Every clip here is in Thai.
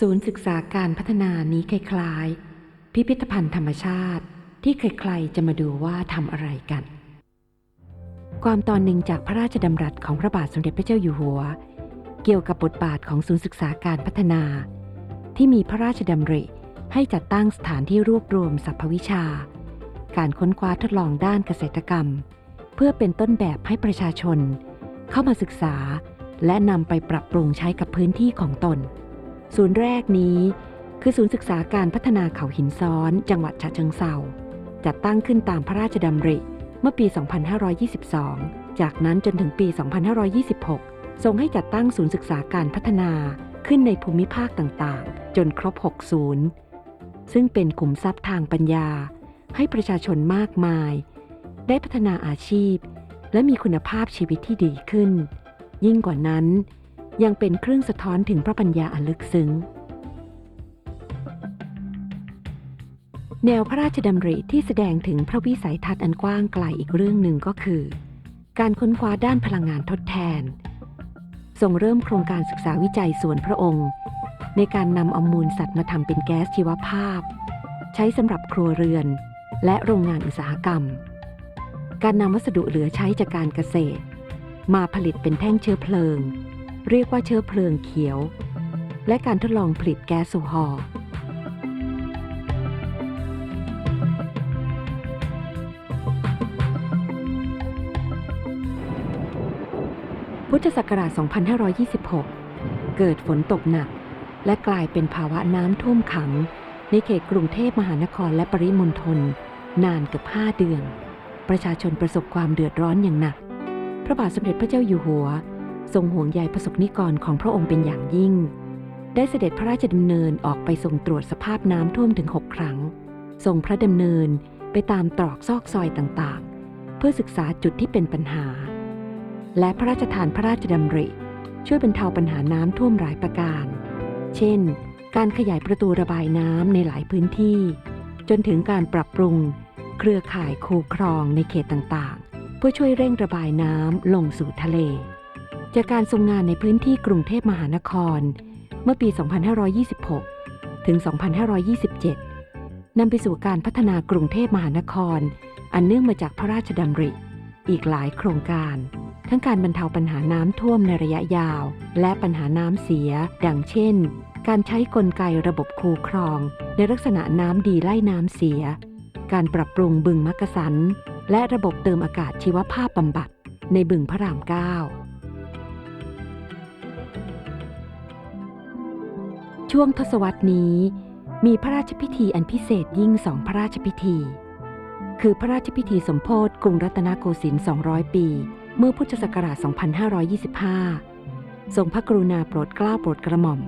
ศูนย์ศึกษาการพัฒนานี้คล้ายๆ พิพิธภัณฑ์ธรรมชาติที่ใครๆจะมาดูว่าทำอะไรกัน ความตอนหนึ่งจากพระราชดำรัสของพระบาทสมเด็จพระเจ้าอยู่หัว เกี่ยวกับบทบาทของศูนย์ศึกษาการพัฒนา ที่มีพระราชดำริให้จัดตั้งสถานที่รวบรวมสรรพวิชา การค้นคว้าทดลองด้านเกษตรกรรม เพื่อเป็นต้นแบบให้ประชาชน เข้ามาศึกษา และนำไปปรับปรุงใช้กับพื้นที่ของตน ศูนย์แรกนี้ คือศูนย์ศึกษาการพัฒนาเขาหินซ้อน จังหวัดฉะเชิงเทราจัดตั้งขึ้นตามพระราชดำริ เมื่อปี 2522 จากนั้นจนถึงปี 2526 ทรงให้จัดตั้งศูนย์ศึกษาการพัฒนาขึ้นในภูมิภาคต่างๆ จนครบ 6 ศูนย์ ซึ่งเป็นขุมทรัพย์ทางปัญญา ให้ประชาชนมากมาย ได้พัฒนาอาชีพ และมีคุณภาพชีวิตที่ดีขึ้น ยิ่งกว่านั้น ยังเป็นเครื่องสะท้อนถึงพระปัญญาอันลึกซึ้ง แนวพระราชดำริที่แสดงถึงพระวิสัยทัศน์อันกว้างไกลอีกเรื่องหนึ่งก็คือ การค้นคว้าด้านพลังงานทดแทน ทรงเริ่มโครงการศึกษาวิจัยส่วนพระองค์ ในการนำเอามูลสัตว์มาทำเป็นแก๊สชีวภาพ ใช้สำหรับครัวเรือน และโรงงานอุตสาหกรรม การนำวัสดุเหลือใช้จากการเกษตร มาผลิตเป็นแท่งเชื้อเพลิง เรียกว่าเชื้อเพลิงเขียว และการทดลองผลิตแก๊สโซฮอล์พุทธศักราช 2526 เกิดฝนตกหนัก และกลายเป็นภาวะน้ำท่วมขัง ในเขตกรุงเทพมหานครและปริมณฑลนานเกือบ5เดือน ประชาชนประสบความเดือดร้อนอย่างหนัก พระบาทสมเด็จพระเจ้าอยู่หัว ทรงห่วงใยประสบนิกรของพระองค์เป็นอย่างยิ่ง ได้เสด็จพระราชดำเนินออกไปทรงตรวจสภาพน้ำท่วมถึง 6 ครั้ง ทรงพระดำเนินไปตามตรอกซอกซอยต่างๆ เพื่อศึกษาจุดที่เป็นปัญหา และพระราชทานพระราชดำริ ช่วยบรรเทาปัญหาน้ำท่วมหลายประการ เช่น การขยายประตูระบายน้ำในหลายพื้นที่ จนถึงการปรับปรุง เครือข่ายคูคลองในเขตต่างๆ เพื่อช่วยเร่งระบายน้ำลงสู่ทะเล จากการทรงงานในพื้นที่กรุงเทพมหานคร เมื่อปี 2526 ถึง 2527 นำไปสู่การพัฒนากรุงเทพมหานคร อันเนื่องมาจากพระราชดำริ อีกหลายโครงการ ทั้งการบรรเทาปัญหาน้ำท่วมในระยะยาว และปัญหาน้ำเสีย ดังเช่น การใช้กลไกระบบคูคลอง ในลักษณะน้ำดีไล่น้ำเสีย การปรับปรุงบึงมักกะสัน และระบบเติมอากาศชีวภาพบำบัดในบึงพระรามเก้า ช่วงทศวรรษนี้ มีพระราชพิธีอันพิเศษยิ่งสองพระราชพิธี คือพระราชพิธีสมโพธิกรุงรัตนโกสินทร์200 ปี เมื่อพุทธศักราช 2525 ทรงพระกรุณาโปรดเกล้าโปรดกระหม่อม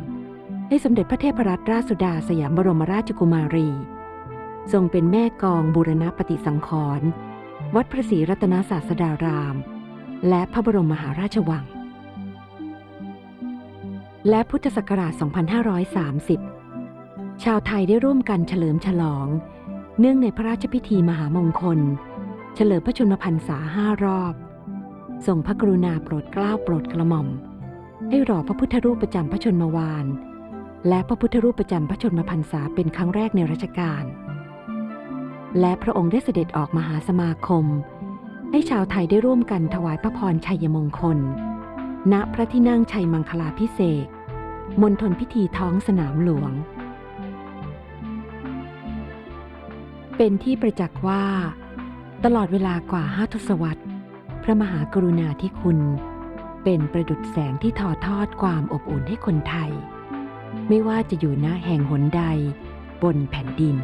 ให้สมเด็จพระเทพรัตนราชสุดาสยามบรมราชกุมารี ทรงเป็นแม่กองบูรณปฏิสังขรณ์วัดพระศรีรัตนศาสดาราม และพระบรมมหาราชวัง และพุทธศักราช 2530 ชาวไทยได้ร่วมกันเฉลิมฉลอง เนื่องในพระราชพิธีมหามงคล เฉลิมพระชนมพรรษาห้ารอบทรงพระกรุณาโปรดเกล้าโปรดกระหม่อม ให้รอพระพุทธรูปประจำพระชนมวาน และพระพุทธรูปประจำพระชนมพรรษาเป็นครั้งแรกในรัชกาลและพระองค์ได้เสด็จออกมหาสมาคม ให้ชาวไทยได้ร่วมกันถวายพระพรชัยมงคล ณพระที่นั่งชัยมังคลาพิเศษมณฑลพิธีท้องสนามหลวง เป็นที่ประจักษ์ว่า ตลอดเวลากว่าห้าทศวรรษ พระมหากรุณาธิคุณ เป็นประดุจแสงที่ทอทอดความอบอุ่นให้คนไทย ไม่ว่าจะอยู่ณแห่งหนใดบนแผ่นดิน